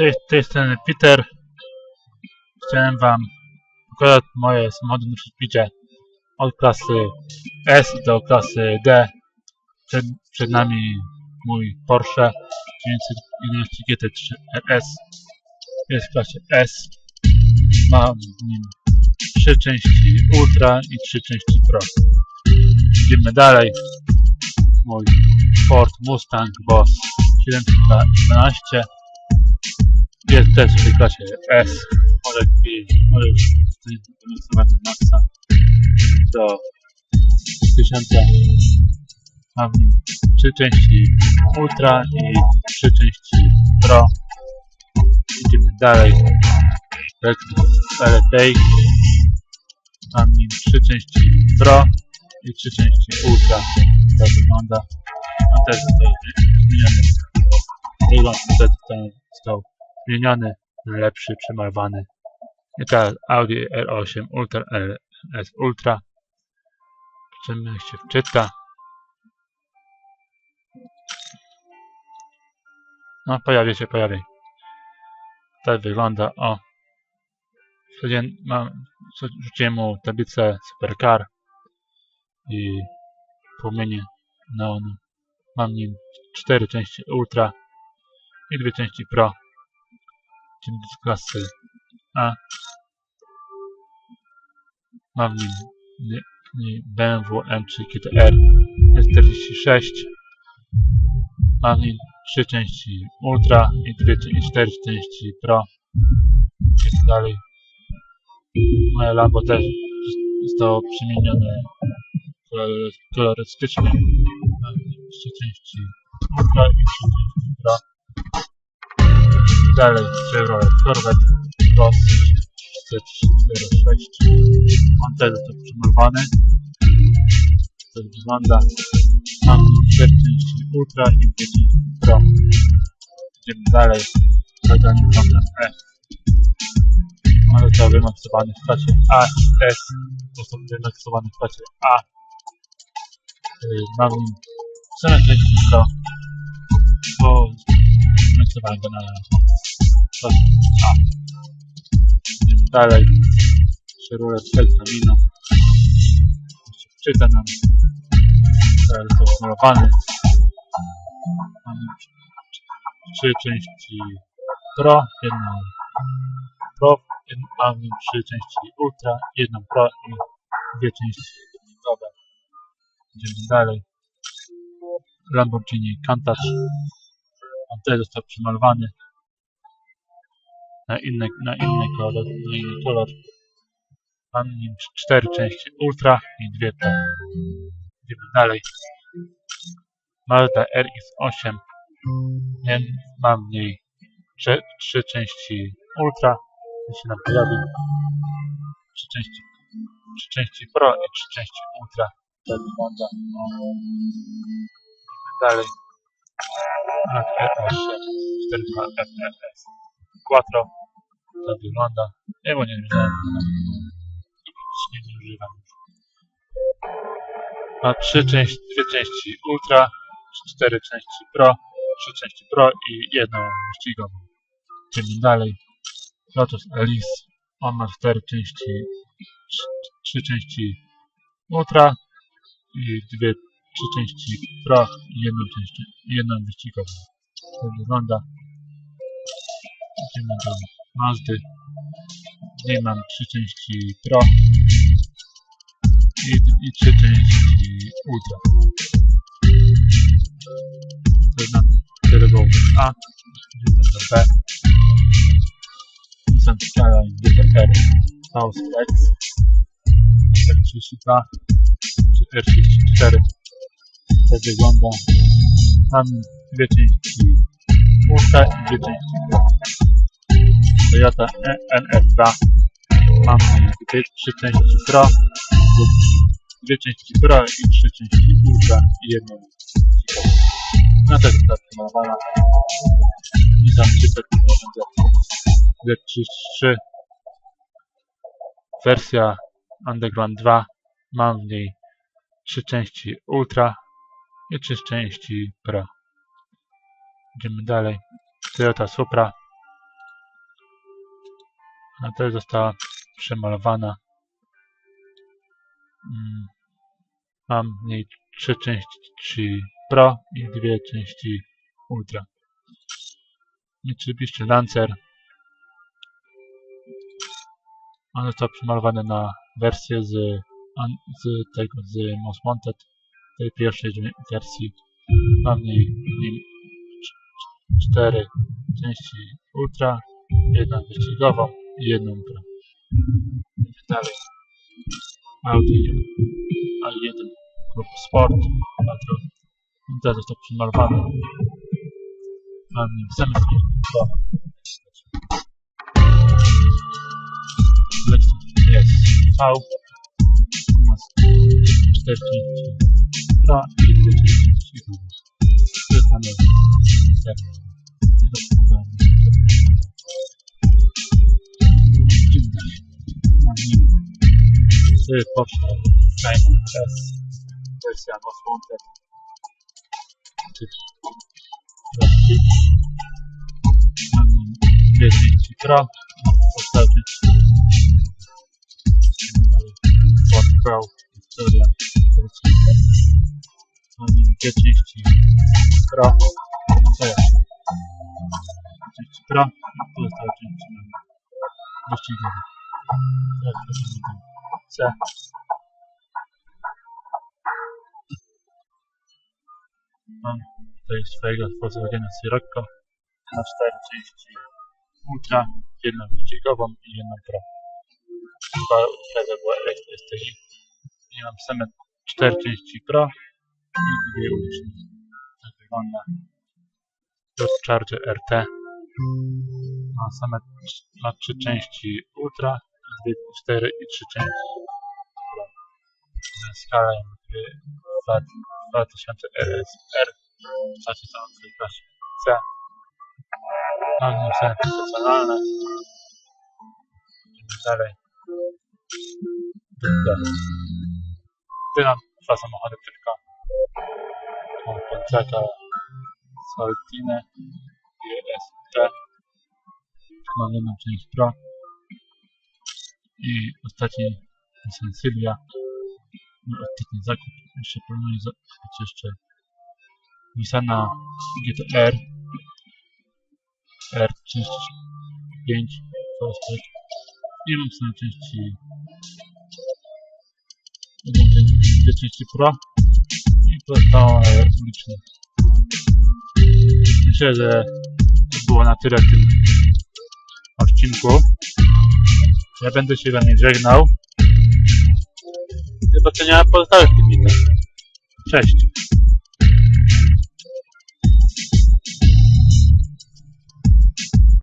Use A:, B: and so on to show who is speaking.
A: Cześć, z tej strony Peter. Chciałem wam pokazać moje samochody na speedzie od klasy S do klasy D. Przed, przed nami mój Porsche 911 GT3 RS. Jest w klasie S. Mam w nim trzy części Ultra i trzy części Pro. Idziemy dalej. Mój Ford Mustang Boss 712 jest też w tej klasie S. Może może wylosowany maksa do 1000. Mam trzy części Ultra i trzy części Pro. Idziemy dalej. LTI. Mam nim trzy części Pro i trzy części Ultra. Tak wygląda. On też został zmieniony. Wygląd też został zmieniony na lepszy, przemalowany. I teraz Audi R8 Ultra RS Ultra. Zobaczymy jak się wczyta. No pojawia się, pojawia. Tak wygląda, o. Wsadziłem, mam, rzuciłem mu tablicę Supercar i płomienie neonu. Mam w nim cztery części Ultra i dwie części Pro. Idziemy z klasy A. Mam w nim BMW M3 GTR S46. Mam w nim trzy części Ultra i dwie, i cztery części Pro. I tak dalej. Moje Lambo też zostało przemienione kolor- kolorystycznie. Mam w nim trzy części Ultra i trzy części Pro. Dalej Chevrolet Corvette Cross 406. On też został przemalowany. Tak wygląda. Mam 4 części Ultra i 2 części Pro. Idziemy dalej. Zagadanie problem E. On został wymaksowany w klasie A S. Został wymaksowany w klasie A. Yy, Mam same części Pro. Bo wymaksowałem go na A. Idziemy dalej. Chevrolet El Camino. Czyta nam. Teraz zmalowany. Mamy trzy części Pro, jedną Pro, jedną, mamy trzy części Ultra, jedną Pro i dwie części tuningowe. Idziemy dalej. Lamborghini Countach. On też został przemalowany na inny, na inny kolor, na inny kolor. Mam nim cztery części Ultra i dwie Pro. Idziemy dalej. Mazda RX-8. Nie, mam w niej trzy, trzy części Ultra. To się nam pojawi. Trzy części, trzy części Pro i trzy części Ultra. Tak wygląda. O. Idziemy dalej. Mazda R8 42 FRS. Quattro. Tak wygląda. Ja go nie zmieniałem. Nie, nie używam. Ma trzy części, dwie części Ultra, cztery części Pro, trzy części Pro i jedną wyścigową. Idziemy dalej. Lotus Elise. On ma cztery części, trzy, części Ultra i dwie, trzy części Pro i jedną część, jedną wyścigową. Tak wygląda. Idziemy do Mazdy. Niej mam trzy części Pro i, i trzy części Ultra. Na kierował A, do B. Nissan Skyline GTR House Flex R32 czy R34 tak wygląda. Mam dwie części Ultra i dwie części Pro. Toyota NR2 mam dwie, trzy części Pro dwie części Pro i trzy części Ultra i jedną ciekawą. Na też została przemalowana. Nissan 333 wersja Underground 2 mam w niej trzy części Ultra i trzy części Pro. Idziemy dalej. Toyota Supra A to została przemalowana. Mm. Mam w niej trzy części Pro i dwie części Ultra. I oczywiście Lancer. On został przemalowany na wersję z, z tego, z Most Wanted, tej pierwszej wersji. Mam w niej, w nim cz- cztery części Ultra, jedną wyścigową jedną Pro. Idziemy dalej. Audi A1 Club Sport Patron. Teraz został przemalowany. Mam nim same Pro. Lexus jest V. Ma cztery części Pro i dwie części V. To jest dla mnie tak. Dwie części Pro postawić Ford Crow Victoria Polska. Mam w nim dwie części Pro jest części Pro i pozostałe części mam wyścigowe. Teraz przechodzimy C. Mam tutaj swojego Volkswagena Sirocco na cztery części Ultra, jedną wyścigową i jedną Pro. Chyba wtedy była STI. I mam same cztery części Pro i dwie uliczne. Tak wygląda. Dodge Charger RT. Ma same trzy części Ultra, dwie, cztery i trzy części jakby dwa- 2000 RSR w czasie tam klasie C. Mam nim ceny stacjonalne. Idziemy dalej. D. Tu mam dwa samochody tylko. Mam Pontiaca Saltine i ST. Mam jedną część Pro. I ostatni Nissan Silvia. Mój ostatni zakup. Jeszcze planuję zakupić jeszcze Nissana GTR R35 Prospect i mam sobie części dwie części Pro i pozostałe uliczne. Myślę, że to było na tyle w tym odcinku. Ja będę się wami żegnał. Do zobaczenia w pozostałych filmikach. Cześć!